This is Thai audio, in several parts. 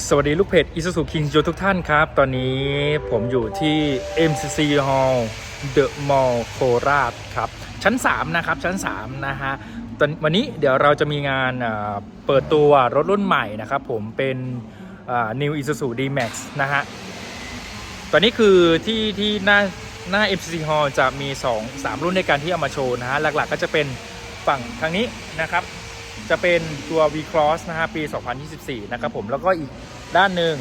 สวัสดีลูกเพจ Isuzu King โยทุกท่านครับ ตอนนี้ผมอยู่ที่ MCC Hall The Mall โคราชครับ ชั้น 3 นะครับ ชั้น 3 นะฮะตอนวันนี้เดี๋ยวเราจะมีงานเปิดตัวรถรุ่นใหม่นะครับผมเป็นเอ่อ New Isuzu D-Max นะฮะ ตอนนี้คือที่ที่หน้าหน้า MCC Hall จะมี 2 3 รุ่นในการที่เอามาโชว์นะฮะ หลักๆก็จะเป็นฝั่งทางนี้นะครับ จะเป็นตัว V Cross นะฮะปี 2024 นะครับผมแล้วก็อีกด้านหนึ่ง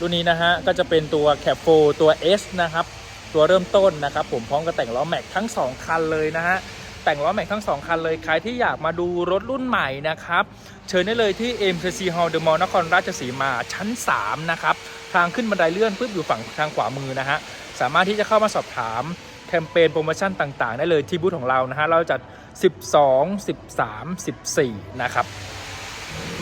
รุ่นนี้นะฮะก็จะเป็นตัว Cap 4ตัว S นะครับ ตัวเริ่มต้นนะครับผมพร้อมกับแต่งล้อแม็กทั้ง 2 คันเลยนะฮะแต่งล้อแม็กทั้ง 2 คันเลย ใครที่อยากมาดูรถรุ่นใหม่นะครับ เชิญได้เลยที่ MCC Hall The Mall นครราชสีมาชั้น 3 นะครับ ทางขึ้นบันไดเลื่อนปุ๊บอยู่ฝั่งทางขวามือนะฮะ สามารถที่จะเข้ามาสอบถาม คมเปญโปรโมชั่นต่างๆ ได้เลยที่บูธของเรานะฮะเราจัด 12 13 14 นะครับ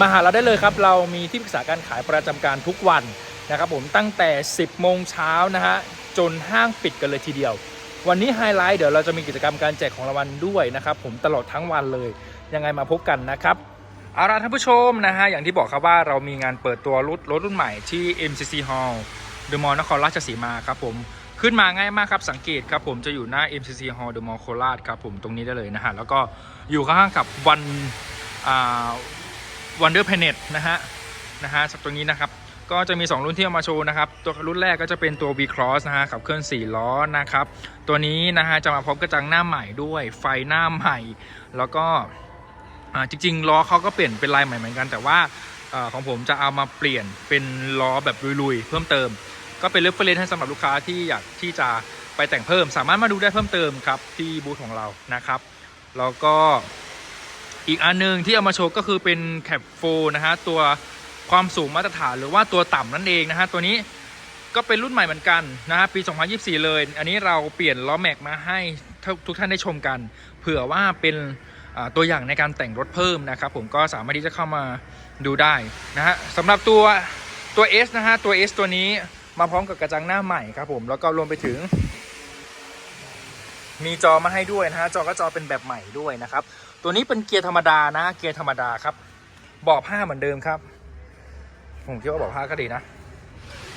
มาหาเราได้เลยครับ เรามีที่ปรึกษาการขายประจำการทุกวันนะครับผมตั้งแต่ 10 โมงเช้านะฮะจนห้างปิดกันเลยทีเดียว วันนี้ไฮไลท์เดี๋ยวเราจะมีกิจกรรมการแจกของรางวัลด้วยนะครับผมตลอดทั้งวันเลย ยังไงมาพบกันนะครับเอาล่ะท่านผู้ชมนะฮะอย่างที่บอกครับว่าเรามีงานเปิดตัวรถรถรุ่นใหม่ที่ MCC Hall เดอะมอลล์นครราชสีมาครับผม ขึ้นมาง่ายมากครับสังเกตครับผมจะอยู่หน้า MCC Hall เดอะมอลล์โคราชครับผมตรงนี้ได้เลยนะฮะแล้วก็อยู่ข้างๆกับวันอ่าวันเดอร์เพเนตนะฮะนะฮะจากตรงนี้นะครับก็จะมี 2 รุ่นที่เอามาโชว์นะครับ ตัวรุ่นแรกก็จะเป็นตัว V Cross นะฮะขับเคลื่อน 4 ล้อนะครับ ตัวนี้นะฮะจะมาพร้อมกระจังหน้าใหม่ด้วย ไฟหน้าใหม่ แล้วก็อ่าจริงๆล้อเขาก็เปลี่ยนเป็นลายใหม่เหมือนกัน แต่ว่าอาของผมจะเอามาเปลี่ยนเป็นล้อแบบลุยๆ เพิ่มเติม ก็เป็นเลือกเฟรนให้สำหรับลูกค้าที่อยากที่จะไปแต่งเพิ่ม สามารถมาดูได้เพิ่มเติมครับที่บูธของเรานะครับแล้วก็อีกอันหนึงที่เอามาโชว์ก็คือเป็นแคปโฟนะฮะตัวความสูงมาตรฐานหรือว่าตัวต่ำนั่นเองนะฮะตัวนี้ก็เป็นรุ่นใหม่เหมือนกันนะฮะปี 2024 เลย อันนี้เราเปลี่ยนล้อแม็กมาให้ทุกทุกท่านได้ชมกัน เผื่อว่าเป็นตัวอย่างในการแต่งรถเพิ่มนะครับผมก็สามารถที่จะเข้ามาดูได้นะฮะสำหรับตัวตัว S นะฮะตัว S ตัวนี้ มาพร้อมกับกระจังหน้าใหม่ครับผมแล้วก็รวมไปถึง มีจอมาให้ด้วยนะฮะจอก็จอเป็นแบบใหม่ด้วยนะครับ ตัวนี้เป็นเกียร์ธรรมดานะเกียร์ธรรมดาครับบาะผ้าเหมือนเดิมครับ ผมคิดว่าบาะผ้าก็ดีนะ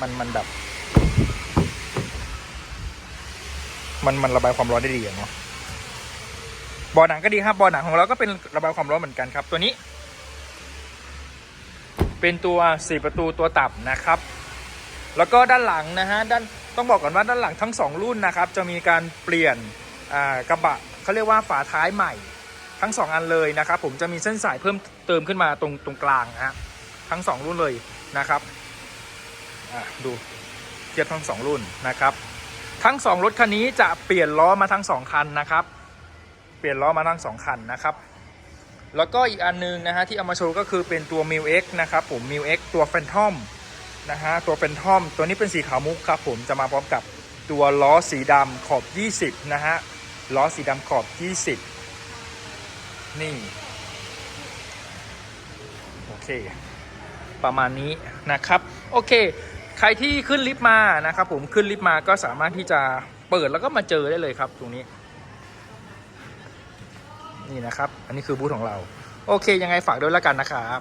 มันมันแบบ มันมันระบายความร้อนได้ดีอะเนาะบาะหนังก็ดีครับบาะหนังของเราก็เป็นระบายความร้อนเหมือนกันครับ ตัวนี้ เป็นตัวสี่ประตูตัวต่ำนะครับ แล้วก็ด้านหลังนะฮะด้านต้องบอกก่อนว่าด้านหลังทั้งสองรุ่นนะครับจะมีการเปลี่ยนกระบะเขาเรียกว่าฝาท้ายใหม่ทั้งสองอันเลยนะครับผมจะมีเส้นสายเพิ่มเติมขึ้นมาตรงตรงกลางนะฮะทั้งสองรุ่นเลยนะครับดูเทียบทั้งสองรุ่นนะครับ ทั้งสองรถคันนี้จะเปลี่ยนล้อมาทั้งสองคันนะครับ เปลี่ยนล้อมาทั้งสองคันนะครับแล้วก็อีกอันนึงนะฮะที่เอามาโชว์ก็คือเป็นตัว m i l X นะครับผม m i l X ตัว Phantom นะฮะตัวเป็นท่อมตัวนี้เป็นสีขาวมุกครับผมจะมาพร้อมกับตัวล้อสีดำขอบ 20 นะฮะล้อสีดำขอบ 20 นี่ โอเค ประมาณนี้นะครับ โอเค ใครที่ขึ้นลิฟต์มานะครับผมขึ้นลิฟต์มาก็สามารถที่จะเปิดแล้วก็มาเจอได้เลยครับ ตรงนี้ นี่นะครับ อันนี้คือบูธของเรา โอเค ยังไงฝากด้วยแล้วกันนะครับ